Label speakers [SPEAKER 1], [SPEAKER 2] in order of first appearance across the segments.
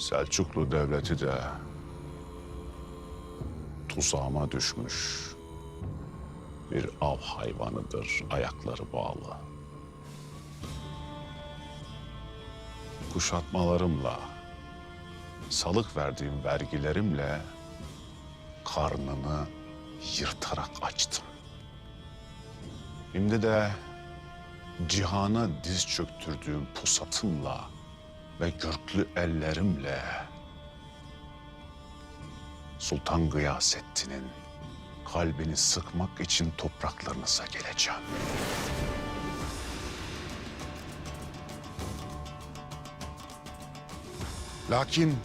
[SPEAKER 1] Selçuklu devleti de tuzağıma düşmüş bir av hayvanıdır, ayakları bağlı. Kuşatmalarımla, salık verdiğim vergilerimle karnını yırtarak açtım. Şimdi de cihana diz çöktürdüğüm pusatımla ve gürklü ellerimle Sultan Gıyasettin'in kalbini sıkmak için topraklarınıza geleceğim. Lakin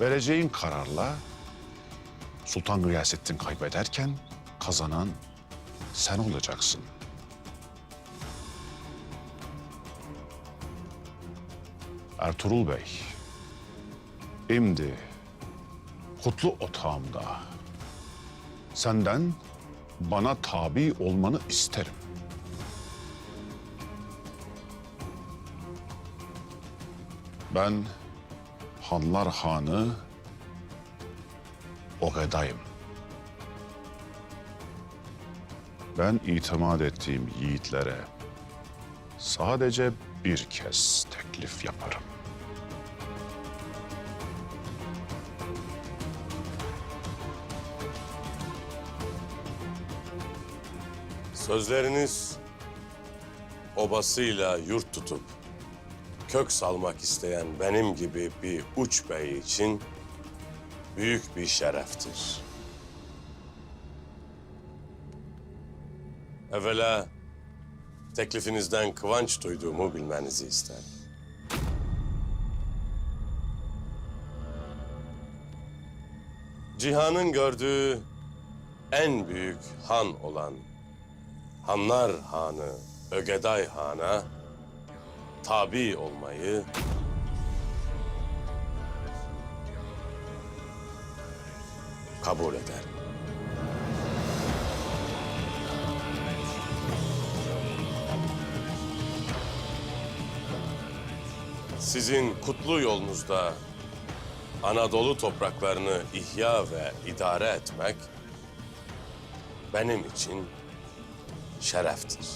[SPEAKER 1] vereceğin kararla Sultan Gıyasettin kaybederken kazanan sen olacaksın. Ertuğrul Bey, şimdi kutlu otağımda senden bana tabi olmanı isterim. Ben Hanlar Hanı Ogedayım. Ben itimat ettiğim yiğitlere sadece bir kez teklif yaparım.
[SPEAKER 2] Sözleriniz obasıyla yurt tutup kök salmak isteyen benim gibi bir uç bey için büyük bir şereftir. Evvela teklifinizden kıvanç duyduğumu bilmenizi isterim. Cihanın gördüğü en büyük han olan Hanlar Hanı Ögeday Han'a tabi olmayı kabul ederim. Sizin kutlu yolunuzda Anadolu topraklarını ihya ve idare etmek benim için şereftir.